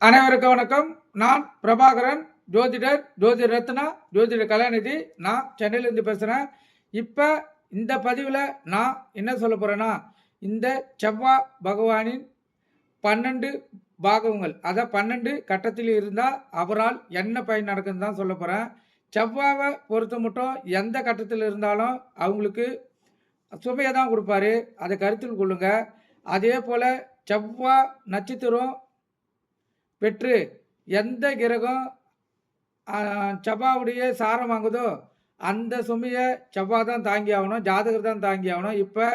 அனைவருக்கும் வணக்கம். நான் பிரபாகரன் ஜோதிடர் ஜோதிட ரத்னா ஜோதிட கலாநிதி. நான் சென்னையிலேருந்து பேசுகிறேன் இப்போ இந்த பதிவில் நான் என்ன சொல்ல போகிறேன்னா இந்த செவ்வாய் பகவானின் பன்னெண்டு பாகங்கள் அதை பன்னெண்டு கட்டத்தில் இருந்தால் அவரால் என்ன பயன் நடக்குதுன்னு தான் சொல்ல போகிறேன் செவ்வாவை பொறுத்த மட்டும் எந்த கட்டத்தில் இருந்தாலும் அவங்களுக்கு சுமையை தான் கொடுப்பாரு. அதை கருத்தில் கொள்ளுங்கள் அதே போல் செவ்வாய் நட்சத்திரம் பெற்று எந்த கிரகம் செவ்வாவுடைய சாரம் வாங்குதோ அந்த சுமையை செவ்வாய் தான் தாங்கி ஆகணும் ஜாதகர் தான் தாங்கி ஆகணும். இப்போ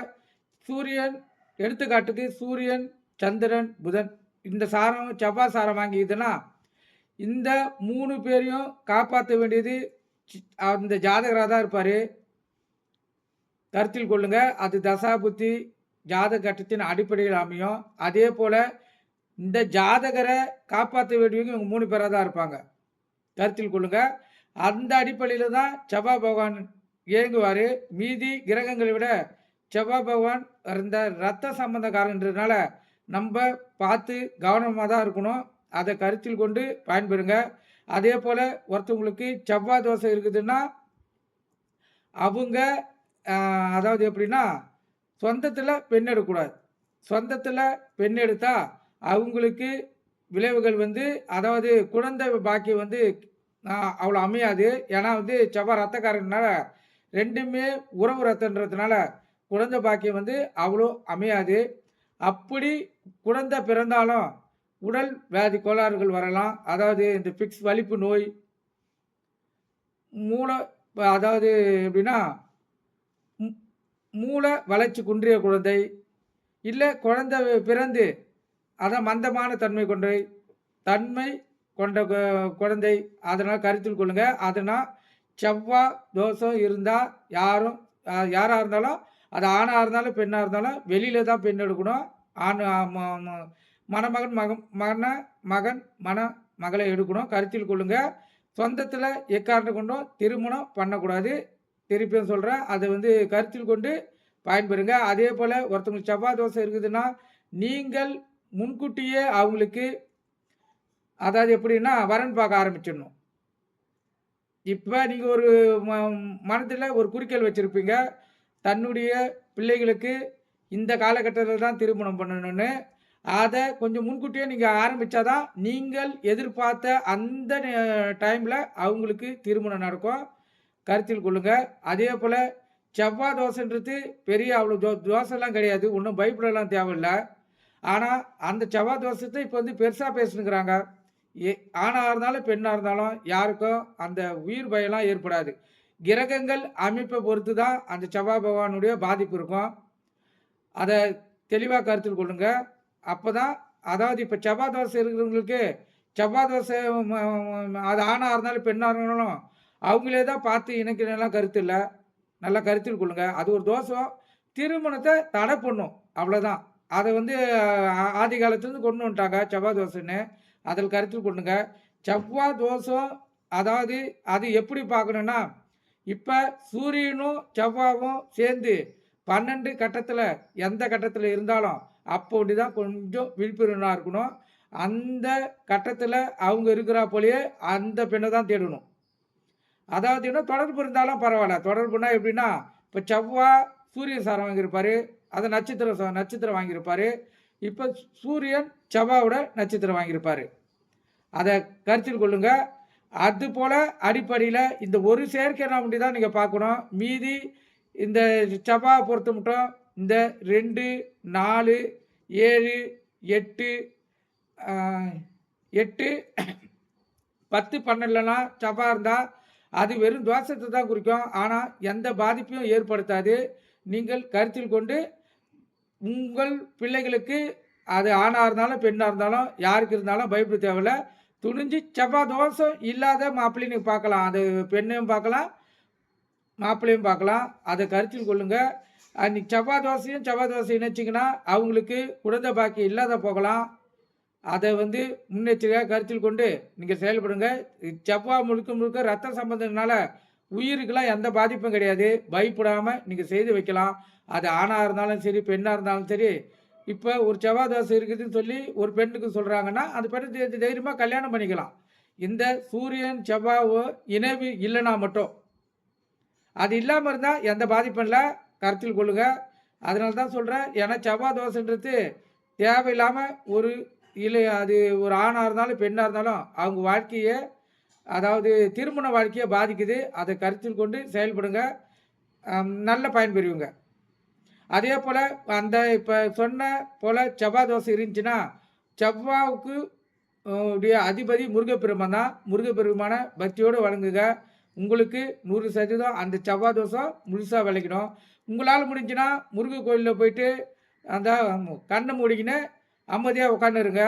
சூரியன் எடுத்துக்காட்டுக்கு சூரியன் சந்திரன் புதன் இந்த சாரம் செவ்வாய் சாரம் வாங்கிக்குதுன்னா இந்த மூணு பேரையும் காப்பாற்ற வேண்டியது அந்த ஜாதகராக தான் இருப்பார். கருத்தில் கொள்ளுங்கள் அது தசா புத்தி ஜாதக கட்டத்தின் அடிப்படையில் அமையும். அதே போல் இந்த ஜாதகரை காப்பாற்ற வேண்டியவங்க இவங்க மூணு பேராக தான் இருப்பாங்க. கருத்தில் கொள்ளுங்க. அந்த அடிப்படையில் தான் செவ்வாய் பகவான் இயங்குவார். மீதி கிரகங்களை விட செவ்வாய் பகவான் இந்த ரத்த சம்பந்தக்காரன்றதுனால நம்ம பார்த்து கவனமாக தான் இருக்கணும். அதை கருத்தில் கொண்டு பயன்பெறுங்க. அதே போல் ஒருத்தவங்களுக்கு செவ்வாய் தோசை இருக்குதுன்னா அவங்க அதாவது எப்படின்னா சொந்தத்தில் பெண் எடுக்கக்கூடாது. சொந்தத்தில் பெண் எடுத்தால் அவங்களுக்கு விளைவுகள் வந்து அதாவது குழந்தை பாக்கியம் வந்து அவ்வளோ அமையாது. ஏன்னா வந்து செவ்வாய் ரத்தக்காரனால ரெண்டுமே உறவு ரத்தன்றதுனால குழந்தை பாக்கியம் வந்து அவ்வளோ அமையாது. அப்படி குழந்தை பிறந்தாலும் உடல் வியாதி கோளாறுகள் வரலாம். அதாவது இந்த பிக்ஸ் வலிப்பு நோய் மூளை அதாவது எப்படின்னா மூளை வளர்ச்சி குன்றிய குழந்தை இல்லை குழந்தை பிறந்து அதான் மந்தமான தன்மை கொண்ட தன்மை கொண்ட குழந்தை. அதனால் கருத்தில் கொள்ளுங்க. அதனால் செவ்வாய் தோஷம் இருந்தால் யாரும் யாராக இருந்தாலும் அது ஆணாக இருந்தாலும் பெண்ணாக இருந்தாலும் வெளியில் தான் பெண் எடுக்கணும். ஆண் மணமகன் மகன் மகன மகன் மன மகளை எடுக்கணும். கருத்தில் கொள்ளுங்க. சொந்தத்தில் எக்காரணம் கொண்டும் திருமணம் பண்ணக்கூடாது. திருப்பியும் சொல்கிறேன் அதை வந்து கருத்தில் கொண்டு பயன்பெறுங்க. அதே போல் ஒருத்தவங்களுக்கு செவ்வாய் தோசை இருக்குதுன்னா நீங்கள் முன்கூட்டியே அவங்களுக்கு அதாவது எப்படின்னா வரன் பார்க்க ஆரம்பிச்சிடணும். இப்போ நீங்கள் ஒரு மனத்தில் ஒரு குறிக்கோள் வச்சுருப்பீங்க. தன்னுடைய பிள்ளைகளுக்கு இந்த காலகட்டத்தில் தான் திருமணம் பண்ணணும்னு. அதை கொஞ்சம் முன்கூட்டியே நீங்கள் ஆரம்பித்தாதான் நீங்கள் எதிர்பார்த்த அந்த டைமில் அவங்களுக்கு திருமணம் நடக்கும். கருத்தில் கொள்ளுங்கள் அதே போல் செவ்வாய் தோசைன்றது பெரிய அவ்வளோ தோ தோசைலாம் கிடையாது. ஒன்றும் பயப்படலாம் தேவையில்லை. ஆனால் அந்த செவ்வாய் தோஷத்தை இப்போ வந்து பெருசாக பேசுனுங்கிறாங்க ஏ ஆணாக இருந்தாலும் பெண்ணாக இருந்தாலும் யாருக்கும் அந்த உயிர் பயம்லாம் ஏற்படாது. கிரகங்கள் அமைப்பை பொறுத்து தான் அந்த செவ்வாய் பகவானுடைய பாதிப்பு இருக்கும். அதை தெளிவாக கருத்தில் கொள்ளுங்க. அப்போ தான் அதாவது இப்போ செவ்வாய் தோசை இருக்கிறவங்களுக்கு செவ்வாய் தோசை அது ஆணாக இருந்தாலும் பெண்ணாக இருந்தாலும் அவங்களே தான் பார்த்து இணைக்கிறதெல்லாம் கருத்து இல்லை. நல்லா கருத்தில் கொள்ளுங்கள் அது ஒரு தோஷம். திருமணத்தை தடை பண்ணும். அவ்வளோதான் அதை வந்து ஆதி காலத்துலேருந்து கொண்டு வந்துட்டாங்க செவ்வாய் தோசைன்னு. அதில் கருத்தில் கொண்டுங்க செவ்வாய் தோஷம் அதாவது அது எப்படி பார்க்கணுன்னா இப்போ சூரியனும் செவ்வாவும் சேர்ந்து பன்னெண்டு கட்டத்தில் எந்த கட்டத்தில் இருந்தாலும் அப்போ தான் கொஞ்சம் விழிப்புணர்வாக இருக்கணும். அந்த கட்டத்தில் அவங்க இருக்கிறா போலயே அந்த பெண்ணை தான் தேடணும். அதாவது என்ன தொடர்பு இருந்தாலும் பரவாயில்ல. தொடர்புனா எப்படின்னா இப்போ செவ்வாய் சூரிய சாரம் வாங்கியிருப்பார். அதை நட்சத்திர நட்சத்திரம் வாங்கியிருப்பாரு. இப்போ சூரியன் செவ்வாவோட நட்சத்திரம் வாங்கியிருப்பாரு. அதை கருத்தில் கொள்ளுங்க. அது போல் அடிப்படையில் இந்த ஒரு செயற்கை நாமண்டி தான் நீங்கள் பார்க்கணும். மீதி இந்த செவ்வாவை பொறுத்த மட்டும் இந்த ரெண்டு நாலு ஏழு எட்டு எட்டு பத்து பன்னெண்டுலலாம் செவ்வா இருந்தால் அது வெறும் தோஷத்தை தான் குறிக்கும். ஆனால் எந்த பாதிப்பையும் ஏற்படுத்தாது. நீங்கள் கருத்தில் கொண்டு உங்கள் பிள்ளைகளுக்கு அது ஆணாக இருந்தாலும் பெண்ணாக இருந்தாலும் யாருக்கு இருந்தாலும் பயப்பட தேவையில்ல. துணிஞ்சு செவ்வாய் தோஷம் இல்லாத மாப்பிள்ளையும் நீங்கள் பார்க்கலாம். அது பெண்ணையும் பார்க்கலாம் மாப்பிள்ளையும் பார்க்கலாம். அதை கருத்தில் கொள்ளுங்க. அன்றைக்கி செவ்வாய் தோசையும் செவ்வாய் தோசை இணைச்சிங்கன்னா அவங்களுக்கு குழந்தை பாக்கி இல்லாத போகலாம். அதை வந்து முன்னெச்சரிக்கையாக கருத்தில் கொண்டு நீங்கள் செயல்படுங்க. செவ்வாய் முழுக்க முழுக்க ரத்த சம்பந்தத்தினால உயிருக்கெல்லாம் எந்த பாதிப்பும் கிடையாது. பயப்படாமல் நீங்கள் செய்து வைக்கலாம். அது ஆணாக இருந்தாலும் சரி பெண்ணாக இருந்தாலும் சரி இப்போ ஒரு செவ்வாய் தோசை இருக்குதுன்னு சொல்லி ஒரு பெண்ணுக்கு சொல்கிறாங்கன்னா அந்த பெண்ணு தைரியமாக கல்யாணம் பண்ணிக்கலாம். இந்த சூரியன் செவ்வாவோ இணைவு இல்லைனா மட்டும். அது இல்லாமல் இருந்தால் எந்த பாதிப்பும் இல்லை. கருத்தில் கொள்ளுங்க. அதனால தான் சொல்கிறேன் ஏன்னா செவ்வாய் தோசைன்றது தேவையில்லாமல் ஒரு இல்லை அது ஒரு ஆணாக இருந்தாலும் பெண்ணாக இருந்தாலும் அவங்க வாழ்க்கையை அதாவது திருமண வாழ்க்கையை பாதிக்குது. அதை கருத்தில் கொண்டு செயல்படுங்க. நல்ல பயன்பெறுவீங்க அதே போல் அந்த இப்போ சொன்ன போல் செவ்வாய் தோசை இருந்துச்சுன்னா செவ்வாவுக்கு உடைய அதிபதி முருகப்பெருமான் தான். முருகப்பெருமான பக்தியோடு வழங்குங்க உங்களுக்கு நூறு சதவீதம் அந்த செவ்வாய் தோசை முழுசாக விளைக்கணும். உங்களால் முடிஞ்சுன்னா முருக கோயிலில் போயிட்டு அந்த கண்ணை மூடிக்கின்னு அமைதியாக உட்காந்துருங்க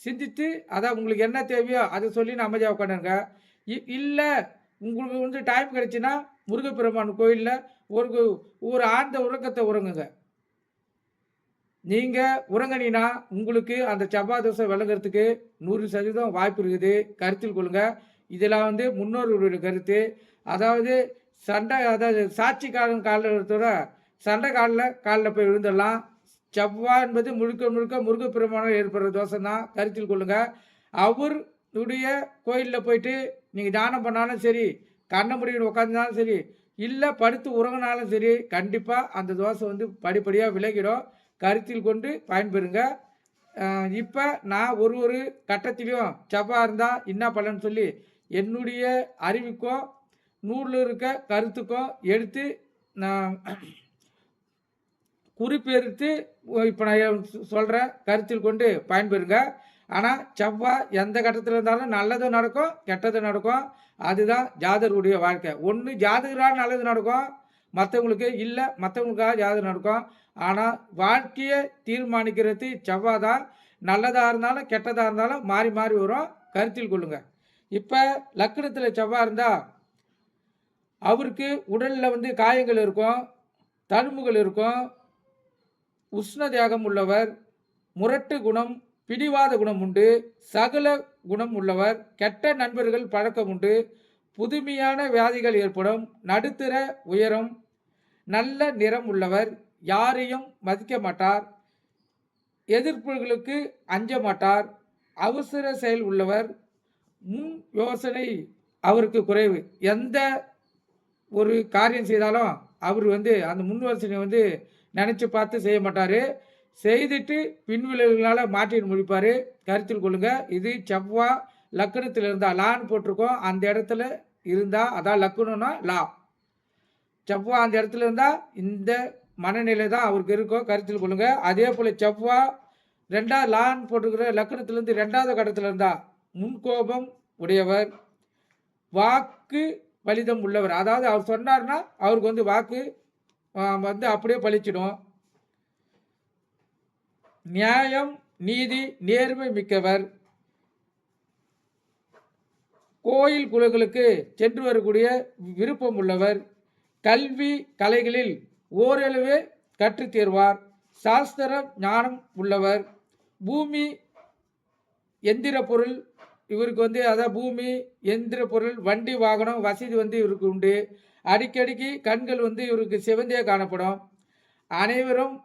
சிந்தித்து அதான் உங்களுக்கு என்ன தேவையோ அதை சொல்லி அமைதியாக உட்காந்துருங்க இல்லை உங்களுக்கு வந்து டைம் கிடச்சின்னா முருகப்பெருமான் கோயிலில் ஒரு ஒரு ஆழ்ந்த உறக்கத்தை உறங்குங்க. நீங்கள் உறங்கினீங்கன்னா உங்களுக்கு அந்த செவ்வாய் தோசை விளங்குறதுக்கு நூறு சதவீதம் வாய்ப்பு இருக்குது. கருத்தில் கொள்ளுங்க. இதெல்லாம் வந்து முன்னோர்களுடைய கருத்து. அதாவது சண்டை அதாவது சாட்சி காலம் காலத்தோட சண்டை காலில் காலில் போய் விழுந்துடலாம். செவ்வாய் என்பது முழுக்க முழுக்க முருகப்பெருமானம் ஏற்படுற தோசை தான் கருத்தில் கொள்ளுங்கள் அவருடைய கோயிலில் போயிட்டு நீங்கள் தானம் பண்ணாலும் சரி கண்ணை முடிவு உட்காந்துனாலும் சரி இல்லை படுத்து உறங்கினாலும் சரி கண்டிப்பாக அந்த தோசை வந்து படிப்படியாக விலகிடும். கருத்தில் கொண்டு பயன்பெறுங்க. இப்போ நான் ஒரு ஒரு கட்டத்திலையும் செவ்வாய் இருந்தால் என்ன பண்ணன்னு சொல்லி என்னுடைய அறிவுக்கும் நூலில் இருக்க கருத்துக்கும் எடுத்து நான் குறிப்பெடுத்து இப்போ நான் சொல்கிறேன் கருத்தில் கொண்டு பயன்பெறுங்க. ஆனால் செவ்வாய் எந்த கட்டத்தில் இருந்தாலும் நல்லதும் நடக்கும் கெட்டதும் நடக்கும். அதுதான் ஜாதகருடைய வாழ்க்கை. ஒன்று ஜாதகரால் நல்லது நடக்கும் மற்றவங்களுக்கு இல்லை மற்றவங்களுக்காக ஜாதகம் நடக்கும். ஆனால் வாழ்க்கையை தீர்மானிக்கிறது செவ்வாய் தான் நல்லதாக இருந்தாலும் கெட்டதாக இருந்தாலும் மாறி மாறி வரும். கருத்தில் கொள்ளுங்கள் இப்போ லக்கணத்தில் செவ்வாய் இருந்தால் அவருக்கு உடலில் வந்து காயங்கள் இருக்கும் தழும்புகள் இருக்கும். உஷ்ண தேகம் உள்ளவர் முரட்டு குணம் பிடிவாத குணம் உண்டு. சகல குணம் உள்ளவர் கெட்ட நண்பர்கள் பழக்கம் உண்டு. புதுமையான வியாதிகள் ஏற்படும். நடுத்தர உயரம் நல்ல நிறம் உள்ளவர் யாரையும் மதிக்க மாட்டார். எதிர்ப்புகளுக்கு அஞ்ச மாட்டார். அவசர செயல் உள்ளவர் முன் யோசனை அவருக்கு குறைவு. எந்த ஒரு காரியம் செய்தாலும் அவர் வந்து அந்த முன் யோசனை வந்து நினச்சி பார்த்து செய்ய மாட்டார். செய்துட்டு பின்விளைவுகளால் மாற்றி முடிப்பார். கருத்தில் கொள்ளுங்க. இது செவ்வாய் லக்கணத்தில் இருந்தால் லான்னு போட்டிருக்கோம். அந்த இடத்துல இருந்தால் அதான் லக்கணம்னா லா. செவ்வாய் அந்த இடத்துல இருந்தால் இந்த மனநிலை தான் அவருக்கு இருக்கும் கருத்தில் கொள்ளுங்க. அதே போல் செவ்வாய் ரெண்டாவது லான் போட்டிருக்கிற லக்கணத்திலேருந்து ரெண்டாவது கடத்தில் இருந்தால் முன்கோபம் உடையவர் வாக்கு பலிதம் உள்ளவர். அதாவது அவர் சொன்னார்னா அவருக்கு வந்து வாக்கு வந்து அப்படியே பழிச்சிடும். நியாயம் நீதி நேர்மை மிக்கவர். கோயில் குலங்களுக்கு சென்று வரக்கூடிய விருப்பம் உள்ளவர். கல்வி கலைகளில் ஓரளவே கற்றுத் தேர்வார். சாஸ்திரம் ஞானம் உள்ளவர். பூமி எந்திர பொருள். இவருக்கு வந்து அதான் பூமி எந்திர பொருள் வண்டி வாகனம் வசதி வந்து இவருக்கு உண்டு. அடிக்கடிக்கு கண்கள் வந்து இவருக்கு சிவந்தே காணப்படும். அனைவரும்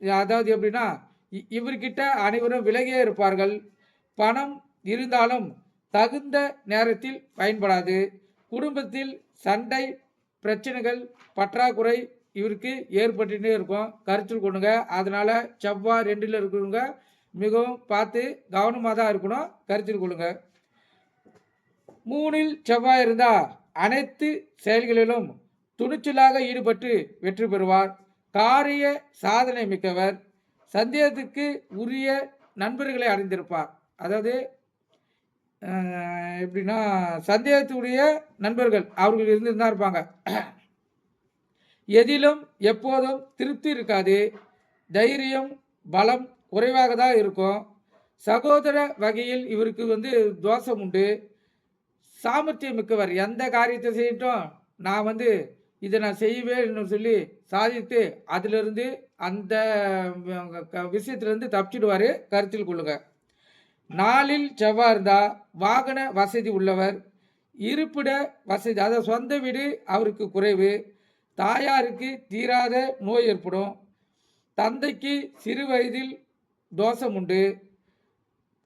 அதாவது எப்படின்னா இ- இவர்கிட்ட அனைவரும் விலகியே இருப்பார்கள். பணம் இருந்தாலும் தகுந்த நேரத்தில் பயன்படாது. குடும்பத்தில் சண்டை பிரச்சனைகள் பற்றாக்குறை இவருக்கு ஏற்பட்டுட்டே இருக்கும். கருத்தில் கொண்டுங்க அதனால் செவ்வாய் ரெண்டில் இருக்கிறவங்க மிகவும் பார்த்து கவனமாக தான் இருக்கணும். கருத்தில் கொள்ளுங்க. மூணில் செவ்வாய் இருந்தால் அனைத்து செயல்களிலும் துணிச்சலாக ஈடுபட்டு வெற்றி பெறுவார். காரிய சாதனை மிக்கவர் சந்தேகத்துக்கு உரிய நண்பர்களை அடைந்திருப்பார் அதாவது எப்படின்னா சந்தேகத்துடைய நண்பர்கள் அவர்கள் இருந்துட்டு தான் இருப்பாங்க. எதிலும் எப்போதும் திருப்தி இருக்காது. தைரியம் பலம் குறைவாக தான் இருக்கும். சகோதர வகையில் இவருக்கு வந்து தோஷம் உண்டு. சாமர்த்தியம் மிக்கவர். எந்த காரியத்தை செய்யட்டும் நான் வந்து இதை நான் செய்வேன்னு சொல்லி சாதித்து அதிலிருந்து அந்த க- விஷயத்திலிருந்து தப்பிச்சிடுவார். கருத்தில் கொள்ளுங்க. நாளில் செவ்வாய் இருந்தால் வாகன வசதி உள்ளவர் இருப்பிட வசதி அதாவது சொந்த வீடு அவருக்கு குறைவு தாயாருக்கு தீராத நோய் ஏற்படும் தந்தைக்கு சிறு வயதில் தோஷம் உண்டு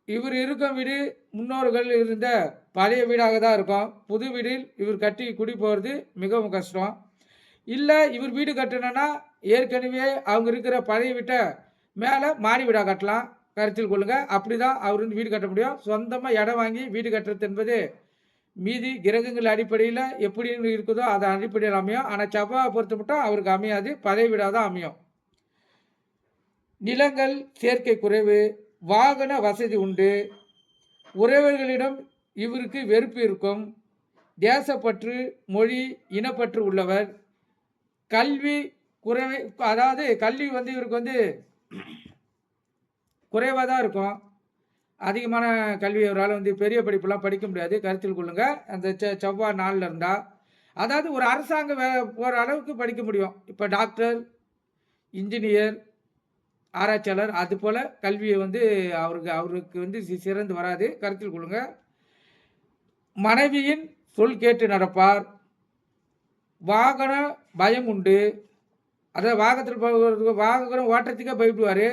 இவர் இருக்கும் வீடு முன்னோர்கள் இருந்த பழைய வீடாக தான் இருக்கும் புது வீடில் இவர் கட்டி குடி போகிறது மிகவும் கஷ்டம். இல்லை இவர் வீடு கட்டணும்னா ஏற்கனவே அவங்க இருக்கிற பழைய வீட்டை மேலே மாடி வீடாக கட்டலாம். கருத்தில் கொள்ளுங்கள் அப்படி தான் அவர் வந்து வீடு கட்ட முடியும். சொந்தமாக இடம் வாங்கி வீடு கட்டுறது என்பது மீதி கிரகங்கள் அடிப்படையில் எப்படி இருக்குதோ அதை அடிப்படையில் அமையும். ஆனால் செவ்வாய் பொறுத்து மட்டும் அவருக்கு அமையாது. பழைய வீடாக தான் அமையும். நிலங்கள் சேர்க்கை குறைவு வாகன வசதி உண்டு. உறவர்களிடம் இவருக்கு வெறுப்பு இருக்கும். தேசப்பற்று மொழி இனப்பற்று உள்ளவர். கல்வி குறைவை அதாவது கல்வி வந்து இவருக்கு வந்து குறைவாக தான் இருக்கும். அதிகமான கல்வி அவரால் வந்து பெரிய படிப்புலாம் படிக்க முடியாது. கருத்தில் கொள்ளுங்கள் அந்த செ செவ்வாய் நாளில் இருந்தால் அதாவது ஒரு அரசாங்க வே போகிற அளவுக்கு படிக்க முடியும். இப்போ டாக்டர் இன்ஜினியர் ஆராய்ச்சியாளர் அது போல் கல்வியை வந்து அவருக்கு அவருக்கு வந்து சிறந்து வராது. கருத்தில் கொள்ளுங்கள் மனைவியின் சொல் கேட்டு நடப்பார். வாகன பயம் உண்டு அதாவது வாகனத்தில் போகிறதுக்கு வாகனம் ஓட்டுறதுக்கே பயப்படுவார்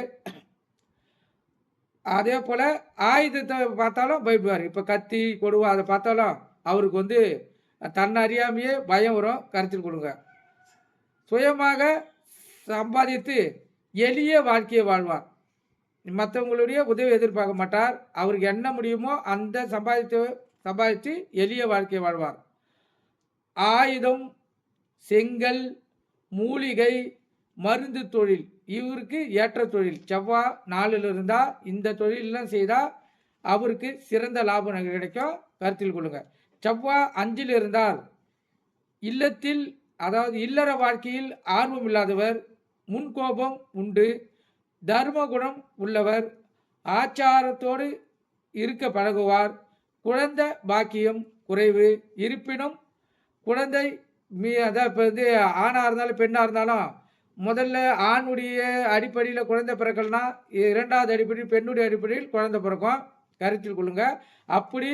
அதே போல் ஆயுதத்தை பார்த்தாலும் பயப்படுவார் இப்போ கத்தி கொடுவா அதை பார்த்தாலும் அவருக்கு வந்து தன்னை அறியாமையே பயம் வரும் கருத்தில் கொடுங்க சுயமாக சம்பாதித்து எளிய வாழ்க்கையை வாழ்வார். மற்றவங்களுடைய உதவி எதிர்பார்க்க மாட்டார். அவருக்கு என்ன முடியுமோ அந்த சம்பாதித்து சம்பாதித்து எளிய வாழ்க்கையை வாழ்வார். ஆயுதம் செங்கல் மூலிகை மருந்து தொழில். இவருக்கு ஏற்ற தொழில். செவ்வாய் நாளில் இருந்தால் இந்த தொழிலெலாம் செய்தால் அவருக்கு சிறந்த லாபம் கிடைக்கும். கருத்தில் கொள்ளுங்கள் செவ்வாய் அஞ்சில் இருந்தால் இல்லத்தில் அதாவது இல்லற வாழ்க்கையில் ஆர்வம் இல்லாதவர் முன்கோபம் உண்டு. தர்மகுணம் உள்ளவர் ஆச்சாரத்தோடு இருக்க பழகுவார். குழந்தை பாக்கியம் குறைவு. இருப்பினும் குழந்தை மீ அதான் இப்போ வந்து ஆணாக இருந்தாலும் பெண்ணாக இருந்தாலும் முதல்ல ஆணுடைய அடிப்படையில் குழந்தை பிறக்கலனா இரண்டாவது அடிப்படையில் பெண்ணுடைய அடிப்படையில் குழந்தை பிறக்கும். கருத்தில் கொள்ளுங்க. அப்படி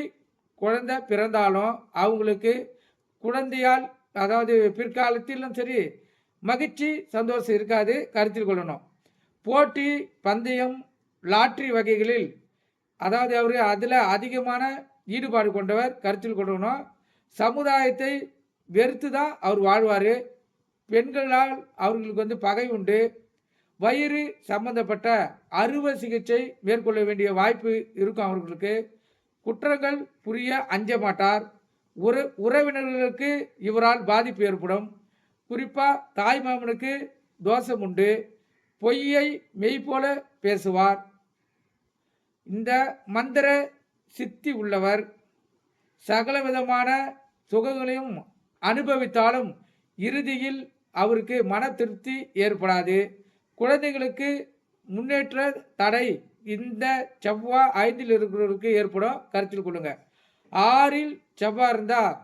குழந்தை பிறந்தாலும் அவங்களுக்கு குழந்தையால் அதாவது பிற்காலத்திலும் சரி மகிழ்ச்சி சந்தோஷம் இருக்காது. கருத்தில் கொள்ளணும். போட்டி பந்தயம் லாட்ரி வகைகளில் அதாவது அவர் அதில் அதிகமான ஈடுபாடு கொண்டவர். கருத்தில் கொள்ளணும். சமுதாயத்தை வெறுத்து தான் அவர் வாழ்வார். பெண்களால் அவர்களுக்கு வந்து பகை உண்டு. வயிறு சம்பந்தப்பட்ட அறுவை சிகிச்சை மேற்கொள்ள வேண்டிய வாய்ப்பு இருக்கும் அவர்களுக்கு. குற்றங்கள் புரிய அஞ்ச மாட்டார். உற உறவினர்களுக்கு இவரால் பாதிப்பு ஏற்படும். குறிப்பாக தாய் மாமனுக்கு தோஷம் உண்டு. பொய்யை மெய் போல பேசுவார். இந்த மந்திர சித்தி உள்ளவர். சகல விதமான சுகங்களையும் அனுபவித்தாலும் இறுதியில் அவருக்கு மன திருப்தி ஏற்படாது. குழந்தைகளுக்கு முன்னேற்ற தடை இந்த செவ்வாய் ஐந்தில் இருக்கிறவருக்கு ஏற்படும். கருத்தில் கொள்ளுங்க. ஆறில் செவ்வாய் இருந்தால்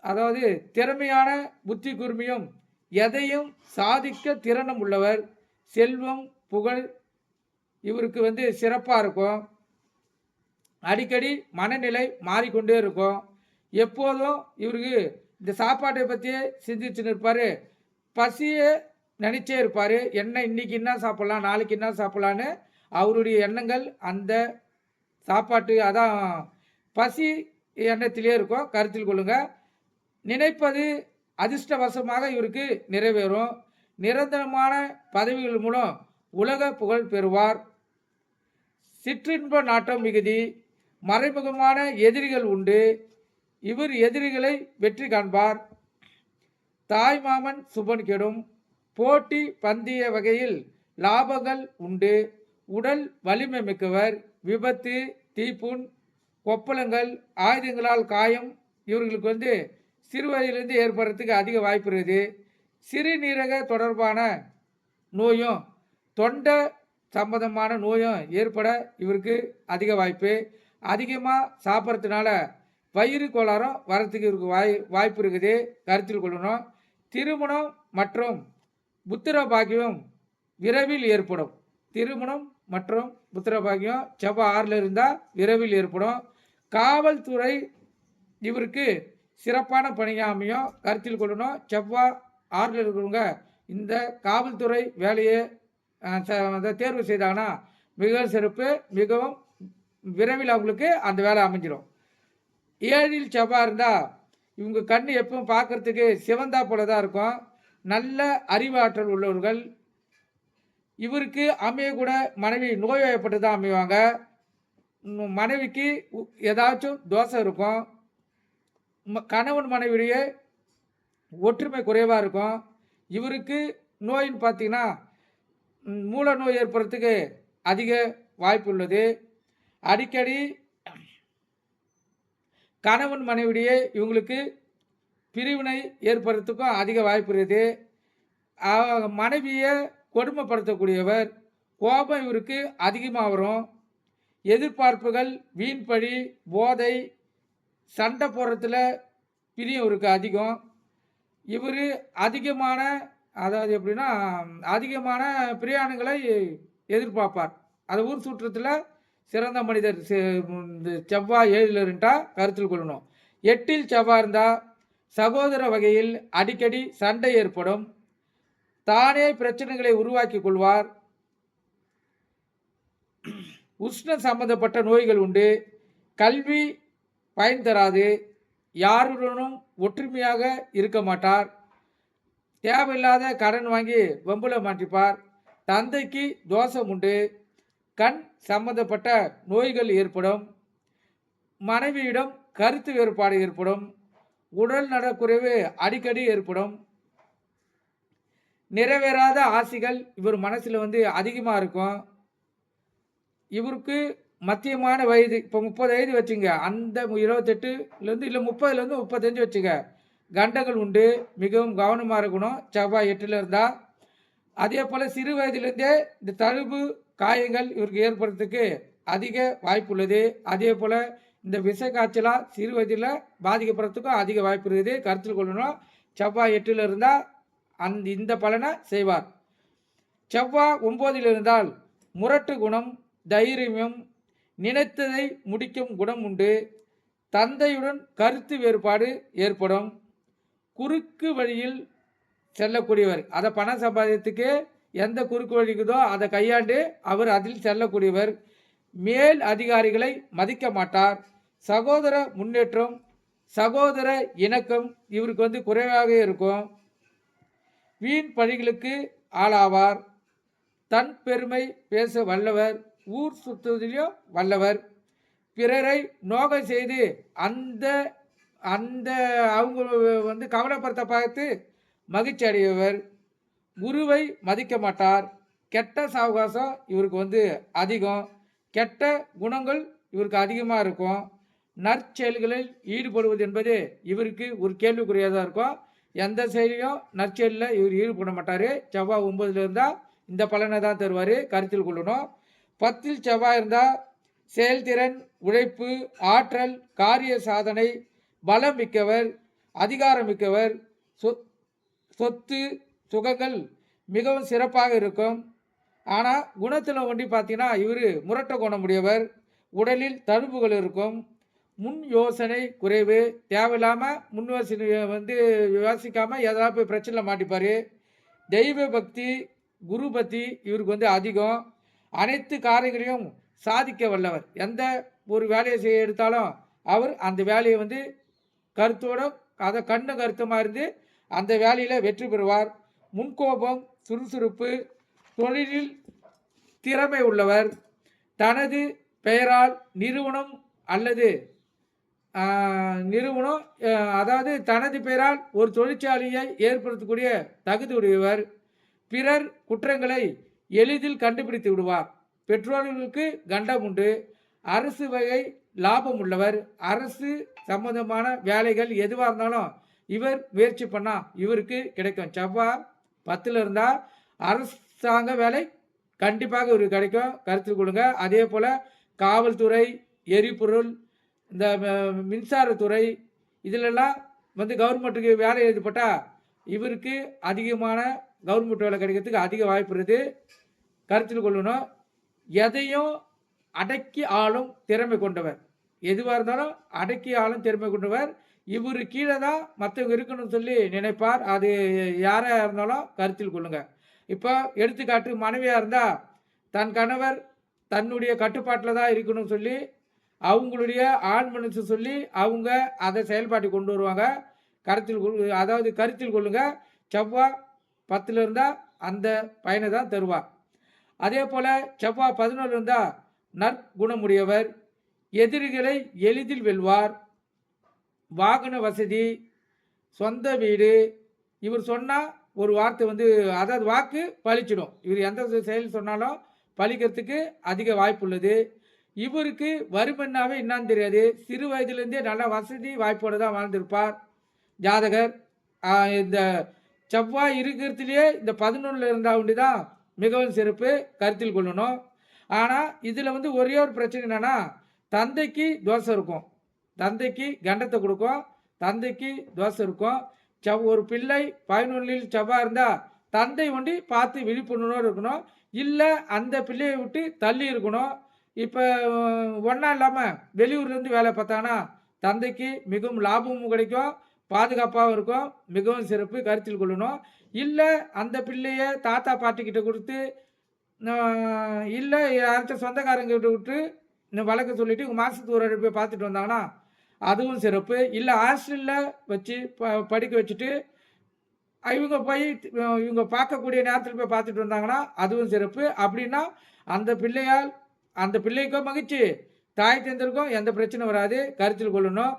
அதாவது திறமையான புத்தி கூர்மையும் எதையும் சாதிக்க திறனும் உள்ளவர். செல்வம் புகழ் இவருக்கு வந்து சிறப்பாக இருக்கும். அடிக்கடி மனநிலை மாறிக்கொண்டே இருக்கும். எப்போதும் இவருக்கு இந்த சாப்பாட்டை பற்றியே சிந்திச்சுன்னு இருப்பார். பசியை நினச்சே இருப்பார். என்ன இன்றைக்கி என்ன சாப்பிட்லாம் நாளைக்கு என்ன சாப்பிட்லான்னு அவருடைய எண்ணங்கள் அந்த சாப்பாட்டு அதான் பசி எண்ணத்திலே இருக்கும். கருத்தில் கொள்ளுங்கள் நினைப்பது அதிர்ஷ்டவசமாக இவருக்கு நிறைவேறும். நிரந்தரமான பதவிகள் மூலம் உலக புகழ் பெறுவார். சிற்றின்ப நாட்டம் மிகுதி மறைமுகமான எதிரிகள் உண்டு. இவர் எதிரிகளை வெற்றி காண்பார். தாய் மாமன் சுபன் கெடும். போட்டி பந்தய வகையில் லாபங்கள் உண்டு. உடல் வலிமை மிக்கவர். விபத்து தீப்புண் கொப்பளங்கள் ஆயுதங்களால் காயம். இவர்களுக்கு வந்து சிறுவயிலிருந்து ஏற்படுறதுக்கு அதிக வாய்ப்பு இருக்குது. சிறுநீரக தொடர்பான நோயும் தொண்டை சம்பந்தமான நோயும் ஏற்பட இவருக்கு அதிக வாய்ப்பு. அதிகமாக சாப்பிட்றதுனால வயிறு கோளாறும் வரத்துக்கு இவருக்கு வாய் வாய்ப்பு இருக்குது. கருத்தில் கொள்ளணும். திருமணம் மற்றும் புத்திர பாக்கியம் விரைவில் ஏற்படும். திருமணம் மற்றும் புத்திர பாக்கியம் செவ்வாய் ஆறில் இருந்தால் விரைவில் ஏற்படும். காவல்துறை இவருக்கு சிறப்பான பணியாக அமையும். கருத்தில் கொள்ளணும். செவ்வாய் ஆறில் இருக்கிறவங்க இந்த காவல்துறை வேலையை தேர்வு செய்தாங்கன்னா மிக சிறப்பு மிகவும் விரைவில் அவங்களுக்கு அந்த வேலை அமைஞ்சிடும் ஏழில் செவ்வாய் இருந்தால் இவங்க கண் எப்பவும் பார்க்குறதுக்கு சிவந்தா போல தான் இருக்கும். நல்ல அறிவாற்றல் உள்ளவர்கள். இவருக்கு அமையக்கூட மனைவி நோய்வாய்ப்பட்டு தான் அமைவாங்க மனைவிக்கு உ- ஏதாச்சும் தோசை இருக்கும். ம- கணவன் மனைவியிடையே ஒற்றுமை குறைவாக இருக்கும். இவருக்கு நோயின்னு பார்த்தீங்கன்னா மூல நோய் ஏற்படுறதுக்கு அதிக வாய்ப்பு உள்ளது. அடிக்கடி கணவன் மனைவிடையே இவங்களுக்கு பிரிவினை ஏற்படுறதுக்கும் அதிக வாய்ப்பு இருக்குது. மனைவியை கொடுமைப்படுத்தக்கூடியவர் கோபம் இவருக்கு அதிகமாக வரும். எதிர்பார்ப்புகள் வீண்பழி போதை சண்டை போடுறதுல பிரியம் இவருக்கு அதிகம். இவர் அதிகமான அதாவது எப்படின்னா அதிகமான பிரியாணங்களை எதிர்பார்ப்பார். அது ஊர் சுற்றத்தில் சிறந்த மனிதர் இந்த செவ்வாய் ஏழில் இருந்தால் கருத்தில் கொள்ளணும். எட்டில் செவ்வாய் இருந்தால் சகோதர வகையில் அடிக்கடி சண்டை ஏற்படும். தானே பிரச்சனைகளை உருவாக்கி கொள்வார். உஷ்ண சம்பந்தப்பட்ட நோய்கள் உண்டு. கல்வி பயன் தராது. யாருடனும் ஒற்றுமையாக இருக்க மாட்டார். தேவையில்லாத கடன் வாங்கி வம்புல மாட்டிப்பார். தந்தைக்கு தோஷம் உண்டு. கண் சம்பந்தப்பட்ட நோய்கள் ஏற்படும் மனைவியிடம் கருத்து வேறுபாடு ஏற்படும் உடல் நலக்குறைவு அடிக்கடி ஏற்படும். நிறைவேறாத ஆசைகள் இவர் மனசில் வந்து அதிகமாக இருக்கும். இவருக்கு மத்தியமான வயது இப்போ முப்பது வயது வச்சுங்க. அந்த இருபத்தெட்டுலேருந்து இல்லை முப்பதுலேருந்து முப்பத்தஞ்சு வச்சுங்க. கண்டங்கள் உண்டு மிகவும் கவனமாக இருக்கணும். செவ்வாய் எட்டில் இருந்தால் அதே போல் சிறு வயதிலிருந்தே இந்த தழும்பு காயங்கள் இவருக்கு ஏற்படுறதுக்கு அதிக வாய்ப்பு உள்ளது அதே போல் இந்த விஷ காய்ச்சலாக சிறு வயதில் பாதிக்கப்படுறதுக்கும் அதிக வாய்ப்பு இருக்குது. கருத்தில் கொள்ளணும் செவ்வாய் எட்டில் இருந்தால் அந்த இந்த பலனை செய்வார். செவ்வாய் ஒம்போதில் இருந்தால் முரட்டு குணம் தைரியமும் நினைத்ததை முடிக்கும் குணம் உண்டு. தந்தையுடன் கருத்து வேறுபாடு ஏற்படும். குறுக்கு வழியில் செல்லக்கூடியவர். அதை பணம் சம்பாதியத்துக்கு எந்த குறுக்கு வழிக்குதோ அதை கையாண்டு அவர் அதில் செல்லக்கூடியவர். மேல் அதிகாரிகளை மதிக்க மாட்டார். சகோதர முன்னேற்றம் சகோதர இணக்கம் இவருக்கு வந்து குறைவாக இருக்கும். வீண் பழிகளுக்கு ஆளாவார். தன் பெருமை பேச வல்லவர் ஊர் சுற்றுவதிலும் வல்லவர். பிறரை நோக செய்து அந்த அந்த அவங்க வந்து கவலைப்படுத்த பார்த்து மகிழ்ச்சி அடையவர் குருவை மதிக்க மாட்டார். கெட்ட சாவகாசம் இவருக்கு வந்து அதிகம். கெட்ட குணங்கள் இவருக்கு அதிகமாக இருக்கும். நற்செயல்களில் ஈடுபடுவது என்பது இவருக்கு ஒரு கேள்விக்குறியாக இருக்கும். எந்த செயலையும் நற்செயலில் இவர் ஈடுபட மாட்டார். செவ்வாய் ஒம்பதுல இருந்தால் இந்த பலனை தான் தருவார் கருத்தில் கொள்ளணும். பத்தில் செவ்வாய் இருந்தால் செயல்திறன் உழைப்பு ஆற்றல் காரிய சாதனை பலம் மிக்கவர் அதிகாரம் மிக்கவர் சொத்து சுகங்கள் மிகவும் சிறப்பாக இருக்கும். ஆனால் குணத்தில் ஒண்டி பார்த்தீங்கன்னா இவர் முரட்ட குணமுடையவர். உடலில் தழும்புகள் இருக்கும். முன் யோசனை குறைவு. தேவையில்லாமல் முன் யோசனை வந்து யோசிக்காமல் எதாவது போய் பிரச்சனையில் மாட்டிப்பார். தெய்வ பக்தி குரு பக்தி இவருக்கு வந்து அதிகம். அனைத்து காரியங்களையும் சாதிக்க வல்லவர். எந்த ஒரு வேலையை செய்ய எடுத்தாலும் அவர் அந்த வேலையை வந்து கருத்தோட அதை கண்ணு கருத்துமாக இருந்து அந்த வேலையில் வெற்றி பெறுவார். முன்கோபம் சுறுசுறுப்பு தொழிலில் திறமை உள்ளவர். தனது பெயரால் நிறுவனம் அல்லது நிறுவனம் அதாவது தனது பெயரால் ஒரு தொழிற்சாலையை ஏற்படுத்தக்கூடிய தகுதி உடையவர். பிறர் குற்றங்களை எளிதில் கண்டுபிடித்து விடுவார். பெற்றோர்களுக்கு கண்டம் உண்டு. அரசு வகை லாபம் உள்ளவர். அரசு சம்பந்தமான வேலைகள் எதுவாக இருந்தாலும் இவர் முயற்சி பண்ணால் இவருக்கு கிடைக்கும். செவ்வாய் பத்தில் இருந்தால் அரசாங்க வேலை கண்டிப்பாக இவருக்கு கிடைக்கும். கருத்தில் கொடுங்க அதே போல் காவல்துறை எரிபொருள் இந்த ம- மின்சாரத்துறை இதிலெல்லாம் வந்து கவர்மெண்ட்டுக்கு வேலை எழுதப்பட்டால் இவருக்கு அதிகமான கவர்மெண்ட் வேலை கிடைக்கிறதுக்கு அதிக வாய்ப்பு இருக்குது. கருத்தில் கொள்ளணும். எதையும் அடக்கி ஆளும் திறமை கொண்டவர். எதுவாக இருந்தாலும் அடக்கி ஆளும் திறமை கொண்டவர். இவர் கீழே தான் மற்றவங்க இருக்கணும்னு சொல்லி நினைப்பார். அது யாராக இருந்தாலும் கருத்தில் கொள்ளுங்க. இப்போ எடுத்துக்காட்டு மனைவியாக இருந்தால் தன் கணவர் தன்னுடைய கட்டுப்பாட்டில் தான் இருக்கணும்னு சொல்லி அவங்களுடைய ஆண் மனசு சொல்லி அவங்க அதை செயல்பாட்டு கொண்டு வருவாங்க. கருத்தில் கொள் அதாவது கருத்தில் கொள்ளுங்க. செவ்வாய் பத்தில் இருந்தால் அந்த பயனை தான் தருவார் அதே போல் செவ்வாய் பதினொன்று இருந்தால் நற்குணமுடையவர் எதிரிகளை எளிதில் வெல்வார். வாகன வசதி சொந்த வீடு இவர் சொன்னால் ஒரு வார்த்தை வந்து அதாவது வாக்கு பலிச்சிடும் இவர் எந்த செயல் சொன்னாலும் பலிக்கிறதுக்கு அதிக வாய்ப்பு உள்ளது. இவருக்கு வறுமன்னாவே என்னான்னு தெரியாது. சிறு வயதிலேருந்தே நல்ல வசதி வாய்ப்போடு தான் வாழ்ந்திருப்பார். ஜாதகர் இந்த செவ்வாய் இருக்கிறதுலையே இந்த பதினொன்றில் இருந்தால் உண்டு தான் மிகவும் சிறப்பு கருத்தில் கொள்ளணும். ஆனால் இதில் வந்து ஒரே ஒரு பிரச்சனை என்னென்னா தந்தைக்கு தோசை இருக்கும். தந்தைக்கு கண்டத்தை கொடுக்கும் தந்தைக்கு தோசை இருக்கும். செவ் ஒரு பிள்ளை பதினொன்றில் செவ்வாய் இருந்தால் தந்தை ஒண்டி பார்த்து விழிப்புணர்வோடு இருக்கணும். இல்லை அந்த பிள்ளையை விட்டு தள்ளி இருக்கணும். இப்போ ஒன்றா இல்லாமல் வெளியூர்லேருந்து வேலை பார்த்தாங்கன்னா தந்தைக்கு மிகவும் லாபமும் கிடைக்கும் பாதுகாப்பாகவும் இருக்கும் மிகவும் சிறப்பு கருத்தில் கொள்ளணும். இல்லை அந்த பிள்ளைய தாத்தா பாட்டிக்கிட்ட கொடுத்து இல்லை யாராச்சும் சொந்தக்காரங்கிட்ட விட்டு வழக்க வழக்கு மாதத்துக்கு ஒரு வாட்டி போய் பார்த்துட்டு வந்தாங்கன்னா அதுவும் சிறப்பு. இல்லை ஹாஸ்டலில் வச்சு ப படிக்க வச்சுட்டு இவங்க போய் இவங்க பார்க்கக்கூடிய நேரத்தில் போய் பார்த்துட்டு வந்தாங்கன்னா அதுவும் சிறப்பு. அப்படின்னா அந்த பிள்ளையால் அந்த பிள்ளைக்கும் மகிழ்ச்சி. தாய் தந்தருக்கும் எந்த பிரச்சனை வராது. கருத்தில் கொள்ளணும்.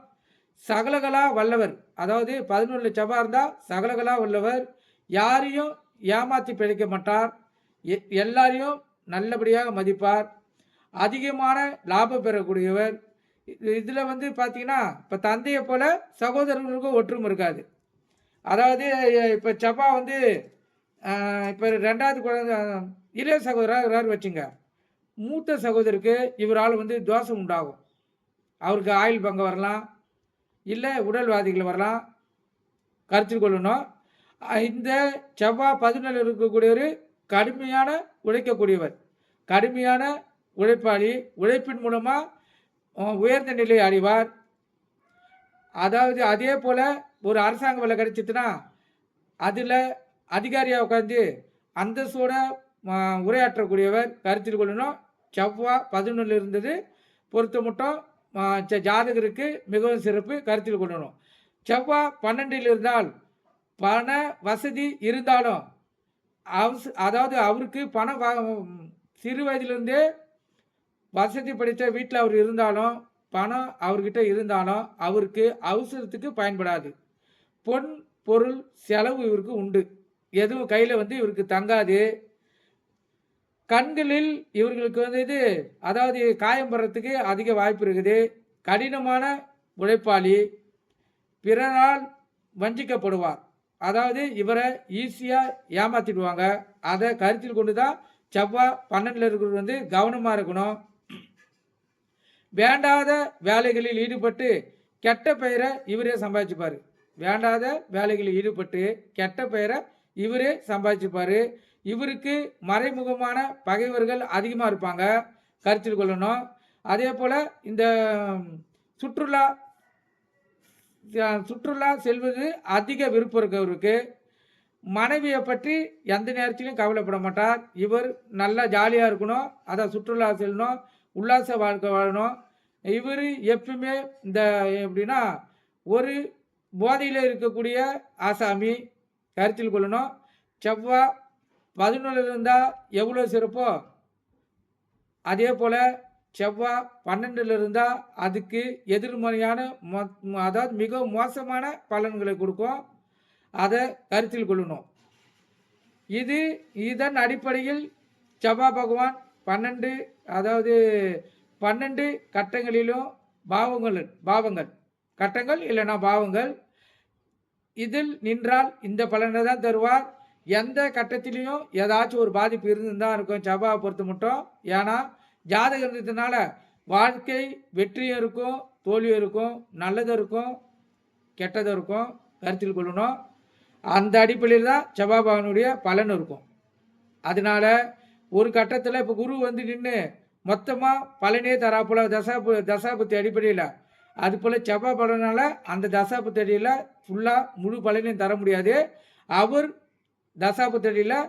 சகலகலா வல்லவர். அதாவது பதினொன்று செவ்வாய் இருந்தால் சகலகலா வல்லவர். யாரையும் ஏமாற்றி பிழைக்க மாட்டார். எ- எல்லாரையும் நல்லபடியாக மதிப்பார். அதிகமான லாபம் பெறக்கூடியவர். இதில் வந்து பார்த்தீங்கன்னா இப்போ தந்தையை போல் சகோதரர்களுக்கும் ஒற்றுமை இருக்காது. அதாவது இப்போ செவ்வா வந்து இப்போ ரெண்டாவது குழந்தை இளைய சகோதரர் வச்சுங்க. மூத்த சகோதரருக்கு இவரால் வந்து தோஷம் உண்டாகும். அவருக்கு ஆயுள் பங்கம் வரலாம். இல்லை உடல்வாதிகள் வரலாம். கருத்தில் கொள்ளணும். இந்த செவ்வாய் பதினேழு இருக்கக்கூடியவர் கடுமையான உழைக்கக்கூடியவர். கடுமையான உழைப்பாளி. உழைப்பின் மூலமாக உயர்ந்த நிலை அறிவார். அதாவது அதே போல் ஒரு அரசாங்க வேலை கிடைச்சிதுன்னா அதில் அதிகாரியாக உட்காந்து அந்தஸ்தோட உரையாற்றக்கூடியவர் கருத்தில் கொள்ளணும். செவ்வாய் பதினொன்றில் இருந்தது. பொறுத்த மட்டும் ஜாதகருக்கு மிகவும் சிறப்பு கருத்தில் கொள்ளணும். செவ்வாய் பன்னெண்டில் இருந்தால் பண வசதி இருந்தாலும் அவஸ் அதாவது அவருக்கு பண சிறு வயதிலிருந்தே வசதி படித்த வீட்டில் அவர் இருந்தாலும் பணம் அவர்கிட்ட இருந்தாலும் அவருக்கு அவசரத்துக்கு பயன்படாது. பொன் பொருள் செலவு இவருக்கு உண்டு. எதுவும் கையில் வந்து இவருக்கு தங்காது. கண்களில் இவர்களுக்கு வந்து இது அதாவது காயம் படுறதுக்கு அதிக வாய்ப்பு இருக்குது. கடினமான உழைப்பாளி பிறரால் வஞ்சிக்கப்படுவார். அதாவது இவரை ஈஸியாக ஏமாற்றிடுவாங்க அதை கருத்தில் கொண்டு தான் செவ்வாய் பன்னெண்டில் இருக்கிறது வந்து கவனமாக இருக்கணும். வேண்டாத வேலைகளில் ஈடுபட்டு கெட்ட பெயரை இவரே சம்பாதிச்சுப்பார். வேண்டாத வேலைகளில் ஈடுபட்டு கெட்ட பெயரை இவரே சம்பாதிச்சுப்பார். இவருக்கு மறைமுகமான பகைவர்கள் அதிகமாக இருப்பாங்க. கருத்தில் கொள்ளணும். அதே போல் இந்த சுற்றுலா சுற்றுலா செல்வது அதிக விருப்பம் இருக்கவருக்கு மனைவியை பற்றி எந்த நேரத்திலையும் கவலைப்பட மாட்டார். இவர் நல்லா ஜாலியாக இருக்கணும். அதை சுற்றுலா செல்லணும். உல்லாச வாழ்க்கை வாழணும். இவர் எப்பவுமே இந்த எப்படின்னா ஒரு போதையில் இருக்கக்கூடிய ஆசாமி கருத்தில் கொள்ளணும். செவ்வாய் பதினொன்றில் இருந்தால் எவ்வளோ சிறப்போ? அதே போல் செவ்வாய் பன்னெண்டில் இருந்தால் அதுக்கு எதிர்மறையான மொ அதாவது மிக மோசமான பலன்களை கொடுக்கும். அதை கருத்தில் கொள்ளணும். இது இதன் அடிப்படையில் செவ்வாய் பகவான் பன்னெண்டு அதாவது பன்னெண்டு கட்டங்களிலும் பாவங்கள் பாவங்கள். கட்டங்கள் இல்லைன்னா பாவங்கள். இதில் நின்றால் இந்த பலனை தான் தருவார். எந்த கட்டத்திலையும் ஏதாச்சும் ஒரு பாதிப்பு இருந்துதான் இருக்கும் செவ்வாயை பொறுத்து மட்டும். ஏன்னா ஜாதகம் இருந்ததுனால வாழ்க்கை வெற்றியும் இருக்கும் தோல்வியும் இருக்கும் நல்லதும் இருக்கும் கெட்டதும் இருக்கும் கருத்தில் கொள்ளணும். அந்த அடிப்படையில் தான் செவ்வாய் பகவானுடைய பலன் இருக்கும். அதனால ஒரு கட்டத்தில் இப்போ குரு வந்து நின்று மொத்தமாக பலனே தராப்புல தசாபு தசாபுத்தி அடிப்படையில். அதுபோல் செவ்வாய் பலனால் அந்த தசாபுத்தடியில் ஃபுல்லாக முழு பலனையும் தர முடியாது. அவர் தசாபுத்தடியில்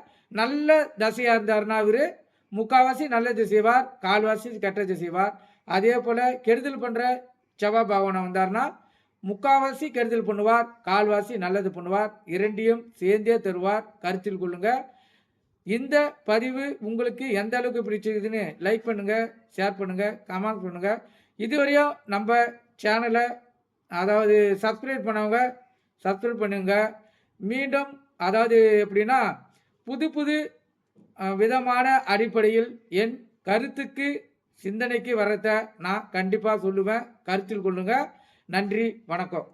நல்ல தசையாக இருந்தாருன்னா அவர் முக்கால்வாசி நல்லது செய்வார் கால்வாசி கெட்டது செய்வார். அதே போல் கெடுதல் பண்ணுற செவ்வாய் பகவானை வந்தார்னா முக்காவாசி கெடுதல் பண்ணுவார் கால்வாசி நல்லது பண்ணுவார். இரண்டையும் சேர்ந்தே தருவார். கருத்தில் கொள்ளுங்கள் இந்த பதிவு உங்களுக்கு எந்த அளவுக்கு பிடிச்சிருக்குதுன்னு லைக் பண்ணுங்கள் ஷேர் பண்ணுங்கள் கமெண்ட் பண்ணுங்கள் இதுவரையும் நம்ம சேனலை அதாவது சப்ஸ்கிரைப் பண்ணவங்க சப்ஸ்கிரைப் பண்ணுங்கள் மீண்டும் அதாவது எப்படின்னா புது புது விதமான அடிப்படையில் என் கருத்துக்கு சிந்தனைக்கு வரத்தை நான் கண்டிப்பாக சொல்லுவேன். கருத்தில் கொள்ளுங்கள் நன்றி வணக்கம்.